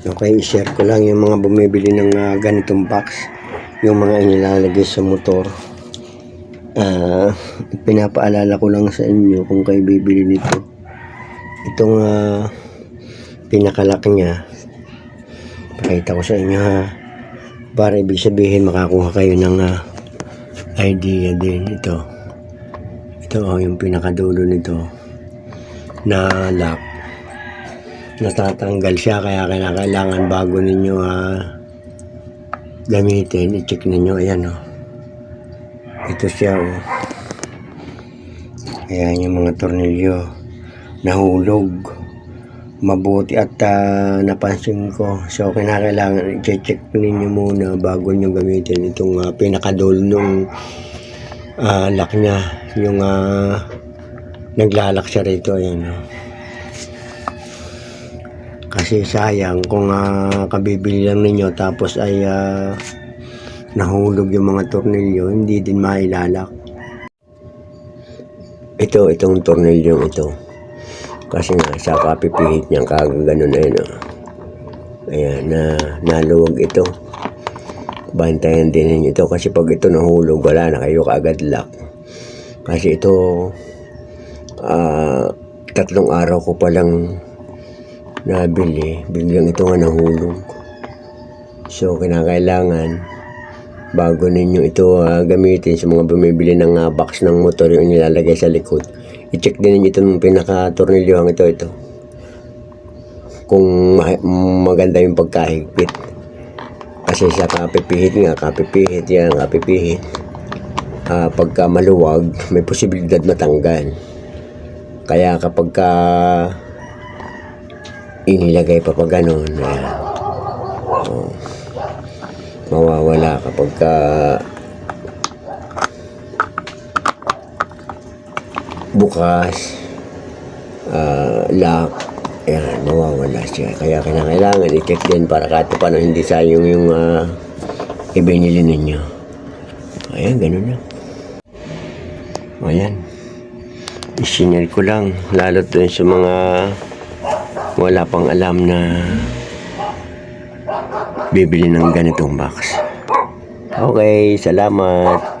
Okay, i-share ko lang yung mga bumibili ng ah, ganitong box. Yung mga inilalagay sa motor. Ah, pinapaalala ko lang sa inyo kung kayo bibili nito. Itong ah, pinakalak niya. Pakita ko sa inyo ha. Para ibig sabihin makakuha kayo ng ah, idea din ito. Ito oh, yung pinakadulo nito na lock natatanggal siya kaya kailangan bago ninyo ah, gamitin i-check ninyo ayan oh. ito siya oh. ayan yung mga tornilyo nahulog mabuti at ah, napansin ko so kinakailangan i-check ninyo muna bago nyo gamitin itong uh, pinakadol nung ah, lock nya yung ah, naglalak siya rito ayan oh. Kasi sayang kung ah, kabibili lang ninyo tapos ay ah, nahulog yung mga tornilyo, hindi din mailalak. Ito, itong tornilyong ito. Kasi nga, sa kapipihit niya, kagaganon na yun. Oh. Ayan, na, naluwag ito. Bantayan din ninyo ito kasi pag ito nahulog, wala na kayo kaagad lock. Kasi ito, ah, tatlong araw ko palang nabili, biglang ito nga nahulog. So, kinakailangan, bago ninyo ito ah, gamitin sa mga bumibili ng ah, box ng motor yung nilalagay sa likod, i-check din ninyo itong pinaka-tornilyohan ito, ito. Kung ma- maganda yung pagkahigpit. Kasi sa kapipihit nga, kapipihit yan, kapipihit. Ah, pagka maluwag, may posibilidad matanggal. Kaya kapag ka inilagay pa pa ganun. Ayan. Oh. Mawawala kapag ka bukas ah, lock Ayan, mawawala siya. Kaya kailangan i-check din para kahit paano hindi sayang yung uh, ibinili ninyo. Ayan, ganun lang. Ayan. Isinare ko lang. Lalo dun sa mga wala pang alam na bibili ng ganitong box. Okay, salamat.